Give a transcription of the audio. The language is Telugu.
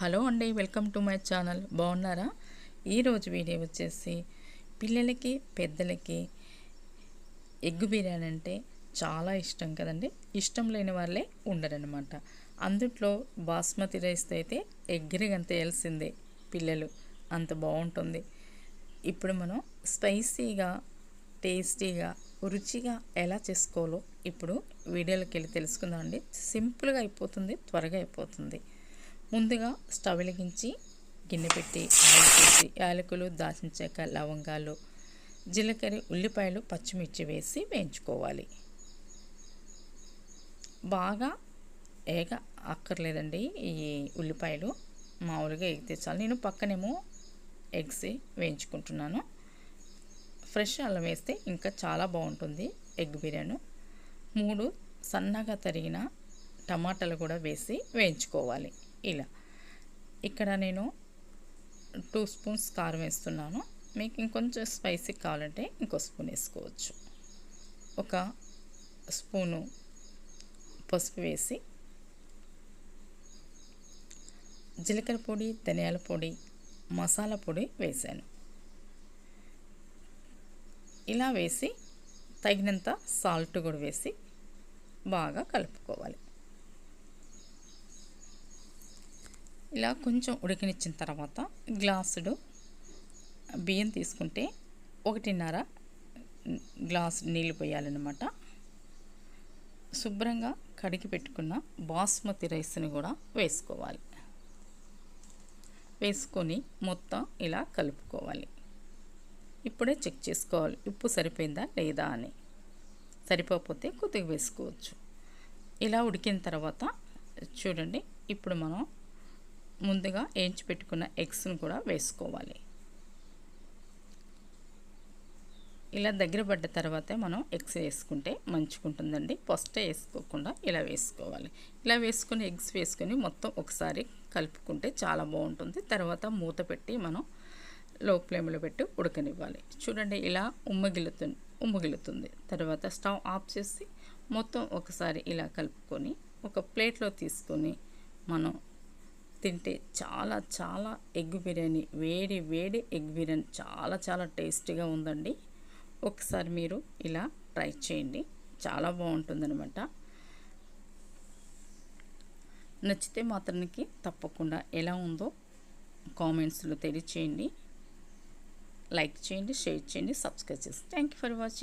హలో అండి వెల్కమ్ టు మై ఛానల్. బాగున్నారా? ఈరోజు వీడియో వచ్చేసి పిల్లలకి పెద్దలకి ఎగ్ బిర్యానీ అంటే చాలా ఇష్టం కదండి. ఇష్టం లేని వాళ్ళే ఉండరనమాట అందుట్లో బాస్మతి రైస్తో అయితే ఎగ్గిరిగంత వేయాల్సిందే పిల్లలు. అంత బాగుంటుంది. ఇప్పుడు మనం స్పైసీగా టేస్టీగా రుచిగా ఎలా చేసుకోవాలో ఇప్పుడు వీడియోలోకి వెళ్ళి తెలుసుకుందాం అండి సింపుల్గా అయిపోతుంది త్వరగా అయిపోతుంది. ముందుగా స్టవ్ వెలిగించి గిన్నె పెట్టి ఆయిల్ పెట్టి యాలకులు దాచిన చెక్క లవంగాలు జీలకర్ర ఉల్లిపాయలు పచ్చిమిర్చి వేసి వేయించుకోవాలి. బాగా ఏగ అక్కర్లేదండి. ఈ ఉల్లిపాయలు మామూలుగా ఎగ్ చాలు. నేను పక్కనేమో ఎగ్స్ వేయించుకుంటున్నాను. ఫ్రెష్ అల్లం వేస్తే ఇంకా చాలా బాగుంటుంది ఎగ్ బిర్యానీ. మూడు సన్నగా తరిగిన టమాటాలు కూడా వేసి వేయించుకోవాలి. ఇలా. ఇక్కడ నేను టూ స్పూన్స్ కారం వేస్తున్నాను. మీకు ఇంకొంచెం స్పైసీ కావాలంటే ఇంకో స్పూన్ వేసుకోవచ్చు. ఒక స్పూను పసుపు వేసి జీలకర్ర పొడి ధనియాల పొడి మసాలా పొడి వేసాను. ఇలా వేసి తగినంత సాల్ట్ కూడా వేసి బాగా కలుపుకోవాలి. ఇలా కొంచెం ఉడికినిచ్చిన తర్వాత గ్లాసుడు బియ్యం తీసుకుంటే ఒకటిన్నర గ్లాస్ నీళ్ళు పోయాలన్నమాట. శుభ్రంగా కడిగి పెట్టుకున్న బాస్మతి రైస్ని కూడా వేసుకోవాలి. వేసుకొని మొత్తం ఇలా కలుపుకోవాలి. ఇప్పుడే చెక్ చేసుకోవాలి ఉప్పు సరిపోయిందా లేదా అని. సరిపోకపోతే కొద్దిగా వేసుకోవచ్చు. ఇలా ఉడికిన తర్వాత చూడండి ఇప్పుడు మనం ముందుగా వేయించి పెట్టుకున్న ఎగ్స్ను కూడా వేసుకోవాలి. ఇలా దగ్గర పడ్డ తర్వాతే మనం ఎగ్స్ వేసుకుంటే మంచుకుంటుందండి ఫస్ట్ వేసుకోకుండా ఇలా వేసుకోవాలి. ఇలా వేసుకుని ఎగ్స్ వేసుకొని మొత్తం ఒకసారి కలుపుకుంటే చాలా బాగుంటుంది. తర్వాత మూత పెట్టి మనం లో ఫ్లేమ్లో పెట్టి ఉడకనివ్వాలి. చూడండి ఇలా ఉమ్మగిలుతుంది ఉమ్మగిలుతుంది. తర్వాత స్టవ్ ఆఫ్ చేసి మొత్తం ఒకసారి ఇలా కలుపుకొని ఒక ప్లేట్లో తీసుకొని మనం తింటే చాలా చాలా ఎగ్ బిర్యానీ వేడి వేడి ఎగ్ బిర్యానీ చాలా చాలా టేస్టీగా ఉందండి. ఒకసారి మీరు ఇలా ట్రై చేయండి. చాలా బాగుంటుందన్నమాట. నచ్చితే మాత్రానికి తప్పకుండా ఎలా ఉందో కామెంట్స్లో తెలియచేయండి. లైక్ చేయండి షేర్ చేయండి సబ్స్క్రైబ్ చేసి. Thank you for watching